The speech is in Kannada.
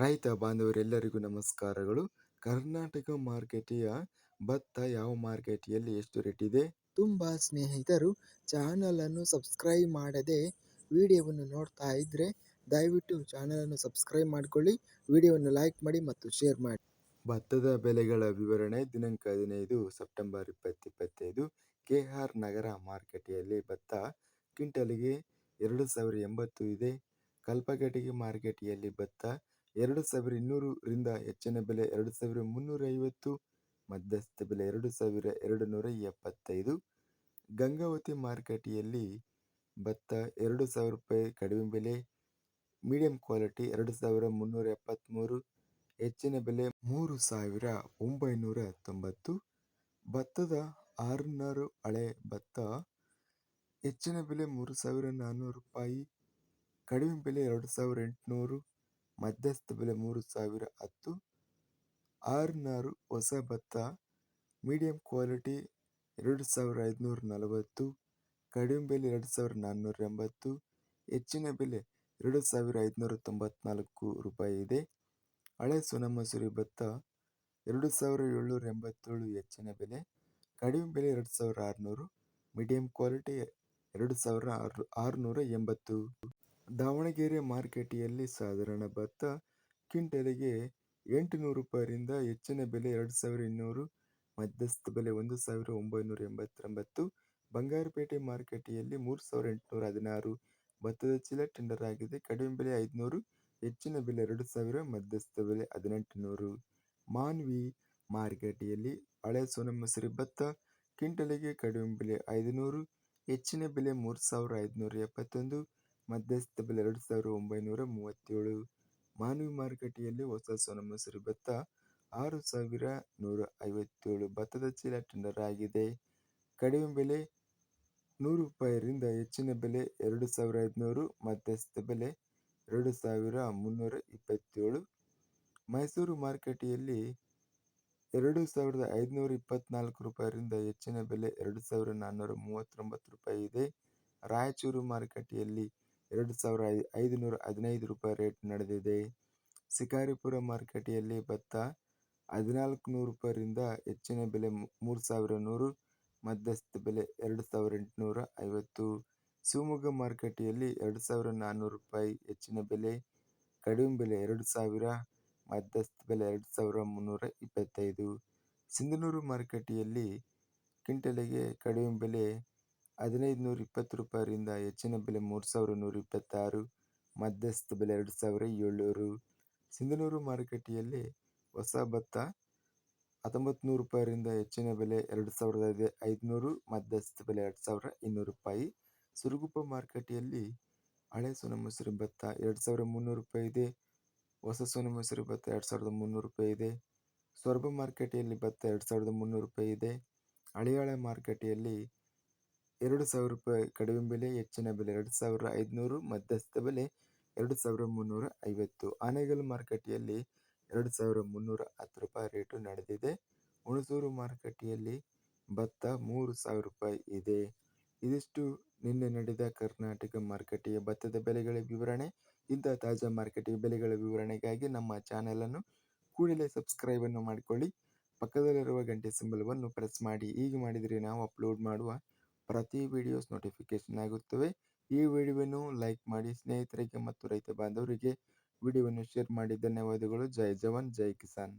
ರೈತ ಬಾಂಧವರೆಲ್ಲರಿಗೂ ನಮಸ್ಕಾರಗಳು. ಕರ್ನಾಟಕ ಮಾರ್ಕೆಟಿಯ ಭತ್ತ ಯಾವ ಮಾರ್ಕೆಟಿಯಲ್ಲಿ ಎಷ್ಟು ರೇಟ್ ಇದೆ? ತುಂಬ ಸ್ನೇಹಿತರು ಚಾನಲನ್ನು ಸಬ್ಸ್ಕ್ರೈಬ್ ಮಾಡದೆ ವಿಡಿಯೋವನ್ನು ನೋಡ್ತಾ ಇದ್ದರೆ ದಯವಿಟ್ಟು ಚಾನಲನ್ನು ಸಬ್ಸ್ಕ್ರೈಬ್ ಮಾಡಿಕೊಳ್ಳಿ ವಿಡಿಯೋವನ್ನು ಲೈಕ್ ಮಾಡಿ ಮತ್ತು ಶೇರ್ ಮಾಡಿ. ಭತ್ತದ ಬೆಲೆಗಳ ವಿವರಣೆ ದಿನಾಂಕ ಹದಿನೈದು ಸೆಪ್ಟೆಂಬರ್ ಇಪ್ಪತ್ತು ಇಪ್ಪತ್ತೈದು ಕೆ ಆರ್ ನಗರ ಮಾರ್ಕೆಟಿಯಲ್ಲಿ ಭತ್ತ ಕ್ವಿಂಟಲಿಗೆ ಎರಡು ಸಾವಿರ ಎಂಬತ್ತು ಇದೆ. ಕಲ್ಪಗಟ್ಟಿಗೆ ಮಾರ್ಕೆಟಿಯಲ್ಲಿ ಭತ್ತ ಎರಡು ಸಾವಿರ ಇನ್ನೂರರಿಂದ ಹೆಚ್ಚಿನ ಬೆಲೆ ಎರಡು ಸಾವಿರ ಮುನ್ನೂರ ಐವತ್ತು ಮಧ್ಯಸ್ಥ ಬೆಲೆ ಎರಡು ಸಾವಿರ ಎರಡು ನೂರ ಎಪ್ಪತ್ತೈದು. ಗಂಗಾವತಿ ಮಾರುಕಟ್ಟೆಯಲ್ಲಿ ಭತ್ತ ಎರಡು ಸಾವಿರ ರೂಪಾಯಿ ಕಡಿಮೆ ಬೆಲೆ ಮೀಡಿಯಂ ಕ್ವಾಲಿಟಿ ಎರಡು ಸಾವಿರ ಮುನ್ನೂರ ಎಪ್ಪತ್ತ್ಮೂರು ಹೆಚ್ಚಿನ ಬೆಲೆ ಮೂರು ಸಾವಿರ ಒಂಬೈನೂರ ತೊಂಬತ್ತು ಭತ್ತದ ಆರುನೂರು ಹಳೆ ಭತ್ತ ಹೆಚ್ಚಿನ ಬೆಲೆ ಮೂರು ಸಾವಿರ ನಾನ್ನೂರು ರೂಪಾಯಿ, ಕಡಿಮೆ ಬೆಲೆ ಎರಡು ಸಾವಿರ ಎಂಟುನೂರು. ಮಧ್ಯಸ್ಥ ಬೆಲೆ ಮೂರು ಸಾವಿರ ಹತ್ತು. ಆರುನೂರು ಹೊಸ ಭತ್ತ ಮೀಡಿಯಂ ಕ್ವಾಲಿಟಿ ಎರಡು ಸಾವಿರ ಐದುನೂರ ನಲವತ್ತು, ಕಡಿಮೆ ಬೆಲೆ ಎರಡು ಸಾವಿರ ನಾನ್ನೂರ ಎಂಬತ್ತು, ಹೆಚ್ಚಿನ ಬೆಲೆ ಎರಡು ಸಾವಿರ ಐದುನೂರ ತೊಂಬತ್ನಾಲ್ಕು ರೂಪಾಯಿ ಇದೆ. ಹಳೆ ಸೋನಮಸೂರಿ ಭತ್ತ ಎರಡು ಸಾವಿರ ಏಳ್ನೂರ ಎಂಬತ್ತೇಳು ಹೆಚ್ಚಿನ ಬೆಲೆ, ಕಡಿಮೆ ಬೆಲೆ ಎರಡು ಸಾವಿರ ಆರುನೂರು ಮೀಡಿಯಂ ಕ್ವಾಲಿಟಿ ಎರಡು ಸಾವಿರ ಆರು ಆರುನೂರ ಎಂಬತ್ತು. ದಾವಣಗೆರೆ ಮಾರ್ಕೆಟಿಯಲ್ಲಿ ಸಾಧಾರಣ ಭತ್ತ ಕ್ವಿಂಟಲಿಗೆ ಎಂಟುನೂರು ರೂಪಾಯಿಯಿಂದ ಹೆಚ್ಚಿನ ಬೆಲೆ ಎರಡು ಸಾವಿರ ಇನ್ನೂರು, ಮಧ್ಯಸ್ಥ ಬೆಲೆ ಒಂದು ಸಾವಿರ ಒಂಬೈನೂರ ಎಂಬತ್ತೊಂಬತ್ತು, ಬಂಗಾರಪೇಟೆ ಮಾರುಕಟ್ಟೆಯಲ್ಲಿ ಮೂರು ಸಾವಿರ ಎಂಟುನೂರ ಹದಿನಾರು. ಭತ್ತದ ಚೀಲ ಟೆಂಡರ್ ಆಗಿದೆ. ಕಡಿಮೆ ಬೆಲೆ ಐದುನೂರು, ಹೆಚ್ಚಿನ ಬೆಲೆ ಎರಡು ಸಾವಿರ, ಮಧ್ಯಸ್ಥ ಬೆಲೆ ಹದಿನೆಂಟು ನೂರು ಮಾನ್ವಿ ಮಾರ್ಕೆಟಿಯಲ್ಲಿ ಹಳೆ ಸೋನಮಸೂರಿ ಭತ್ತ ಕ್ವಿಂಟಲಿಗೆ ಕಡಿಮೆ ಬೆಲೆ ಐದುನೂರು, ಹೆಚ್ಚಿನ ಬೆಲೆ ಮೂರು ಸಾವಿರ ಐದುನೂರ ಎಪ್ಪತ್ತೊಂದು. ಮಧ್ಯಸ್ಥ ಬೆಲೆ ಎರಡು ಸಾವಿರದ ಒಂಬೈನೂರ ಮೂವತ್ತೇಳು. ಮಾನವಿ ಮಾರುಕಟ್ಟೆಯಲ್ಲಿ ಹೊಸ ಸೋನಮಸೂರಿ ಭತ್ತ ಆರು ಸಾವಿರ ನೂರ ಐವತ್ತೇಳು. ಭತ್ತದ ಚೀಲ ಟೆಂಡರ್ ಆಗಿದೆ. ಕಡಿಮೆ ಬೆಲೆ ನೂರು ರೂಪಾಯಿಯಿಂದ ಹೆಚ್ಚಿನ ಬೆಲೆ ಎರಡು ಸಾವಿರ ಐದುನೂರು. ಮಧ್ಯಸ್ಥ ಬೆಲೆ ಎರಡು ಸಾವಿರ ಮುನ್ನೂರ ಇಪ್ಪತ್ತೇಳು. ಮೈಸೂರು ಮಾರುಕಟ್ಟೆಯಲ್ಲಿ ಎರಡು ಸಾವಿರದ ಐದುನೂರ ಇಪ್ಪತ್ತ್ನಾಲ್ಕು ರೂಪಾಯಿಯಿಂದ ಹೆಚ್ಚಿನ ಬೆಲೆ ಎರಡು ಸಾವಿರ ನಾನ್ನೂರ ಮೂವತ್ತೊಂಬತ್ತು ರೂಪಾಯಿ ಇದೆ. ರಾಯಚೂರು ಮಾರುಕಟ್ಟೆಯಲ್ಲಿ ಎರಡು ಸಾವಿರ ಐ ಐದುನೂರ ಹದಿನೈದು ರೂಪಾಯಿ ರೇಟ್ ನಡೆದಿದೆ. ಶಿಕಾರಿಪುರ ಮಾರುಕಟ್ಟೆಯಲ್ಲಿ ಭತ್ತ ಹದಿನಾಲ್ಕು ನೂರು ರೂಪಾಯಿಯಿಂದ ಹೆಚ್ಚಿನ ಬೆಲೆ ಮೂರು ಸಾವಿರ ನೂರು, ಮಧ್ಯಸ್ಥ ಬೆಲೆ ಎರಡು ಸಾವಿರ ಎಂಟುನೂರ ಐವತ್ತು. ಶಿವಮೊಗ್ಗ ಮಾರುಕಟ್ಟೆಯಲ್ಲಿ ಎರಡು ಸಾವಿರ ನಾನ್ನೂರು ರೂಪಾಯಿ ಹೆಚ್ಚಿನ ಬೆಲೆ, ಕಡಿಮೆ ಬೆಲೆ ಎರಡು ಸಾವಿರ, ಮಧ್ಯಸ್ಥ ಬೆಲೆ ಎರಡು ಸಾವಿರ ಮುನ್ನೂರ ಇಪ್ಪತ್ತೈದು. ಸಿಂಧನೂರು ಮಾರುಕಟ್ಟೆಯಲ್ಲಿ ಕ್ವಿಂಟಲಿಗೆ ಕಡಿಮೆ ಬೆಲೆ ಹದಿನೈದು ನೂರ ಇಪ್ಪತ್ತು ರೂಪಾಯಿರಿಂದ ಹೆಚ್ಚಿನ ಬೆಲೆ ಮೂರು ಸಾವಿರ ನೂರ ಇಪ್ಪತ್ತಾರು, ಮಧ್ಯಸ್ಥ ಬೆಲೆ ಎರಡು ಸಾವಿರ ಏಳ್ನೂರು, ಸಿಂಧನೂರು ಮಾರುಕಟ್ಟೆಯಲ್ಲಿ ಹೊಸ ಭತ್ತ ಹತ್ತೊಂಬತ್ತು ನೂರು ರೂಪಾಯಿರಿಂದ ಹೆಚ್ಚಿನ ಬೆಲೆ ಎರಡು ಸಾವಿರದ ಐದುನೂರು, ಮಧ್ಯಸ್ಥ ಬೆಲೆ ಎರಡು ಸಾವಿರ ಇನ್ನೂರು ರೂಪಾಯಿ. ಸುರುಗುಪ್ಪ ಮಾರುಕಟ್ಟೆಯಲ್ಲಿ ಹಳೆ ಸೋನಮಸೂರಿ ಭತ್ತ ಎರಡು ಸಾವಿರ ಮುನ್ನೂರು ರೂಪಾಯಿ ಇದೆ, ಹೊಸ ಸೋನಮಸೂರಿ ಭತ್ತ ಎರಡು ಸಾವಿರದ ಮುನ್ನೂರು ರೂಪಾಯಿ ಇದೆ, ಸೊರಬ ಮಾರುಕಟ್ಟೆಯಲ್ಲಿ ಭತ್ತ ಎರಡು ಸಾವಿರದ ಮುನ್ನೂರು ರೂಪಾಯಿ ಇದೆ, ಹಳೆಯಾಳೆ ಮಾರುಕಟ್ಟೆಯಲ್ಲಿ ಎರಡು ಸಾವಿರ ರೂಪಾಯಿ ಕಡಿಮೆ ಬೆಲೆ, ಹೆಚ್ಚಿನ ಬೆಲೆ ಎರಡು ಸಾವಿರ ಐದುನೂರು, ಮಧ್ಯಸ್ಥ ಬೆಲೆ ಎರಡು ಸಾವಿರ ಮುನ್ನೂರ ಐವತ್ತು. ಆನೆಗಲ್ಲು ಮಾರುಕಟ್ಟೆಯಲ್ಲಿ ಎರಡು ಸಾವಿರ ಮುನ್ನೂರ ಹತ್ತು ರೂಪಾಯಿ ರೇಟು ನಡೆದಿದೆ. ಹುಣಸೂರು ಮಾರುಕಟ್ಟೆಯಲ್ಲಿ ಭತ್ತ ಮೂರು ಸಾವಿರ ರೂಪಾಯಿ ಇದೆ. ಇದಿಷ್ಟು. ನಿನ್ನೆ ನಡೆದ ಕರ್ನಾಟಕ ಮಾರುಕಟ್ಟೆಯ ಭತ್ತದ ಬೆಲೆಗಳ ವಿವರಣೆ. ಇಂಥ ತಾಜಾ ಮಾರುಕಟ್ಟೆಯ ಬೆಲೆಗಳ ವಿವರಣೆಗಾಗಿ ನಮ್ಮ ಚಾನಲನ್ನು ಕೂಡಲೇ ಸಬ್ಸ್ಕ್ರೈಬನ್ನು ಮಾಡಿಕೊಳ್ಳಿ. ಪಕ್ಕದಲ್ಲಿರುವ ಗಂಟೆ ಸಿಂಬಲವನ್ನು ಪ್ರೆಸ್ ಮಾಡಿ. ಹೀಗೆ ಮಾಡಿದರೆ ನಾವು ಅಪ್ಲೋಡ್ ಮಾಡುವ ಪ್ರತಿ ವಿಡಿಯೋಸ್ ನೋಟಿಫಿಕೇಶನ್ ಆಗುತ್ತವೆ. ಈ ವಿಡಿಯೋವನ್ನು ಲೈಕ್ ಮಾಡಿ ಸ್ನೇಹಿತರಿಗೆ ಮತ್ತು ರೈತ ಬಾಂಧವರಿಗೆ ವಿಡಿಯೋವನ್ನು ಶೇರ್ ಮಾಡಿ. ಧನ್ಯವಾದಗಳು. ಜೈ ಜವಾನ್. ಜೈ ಕಿಸಾನ್.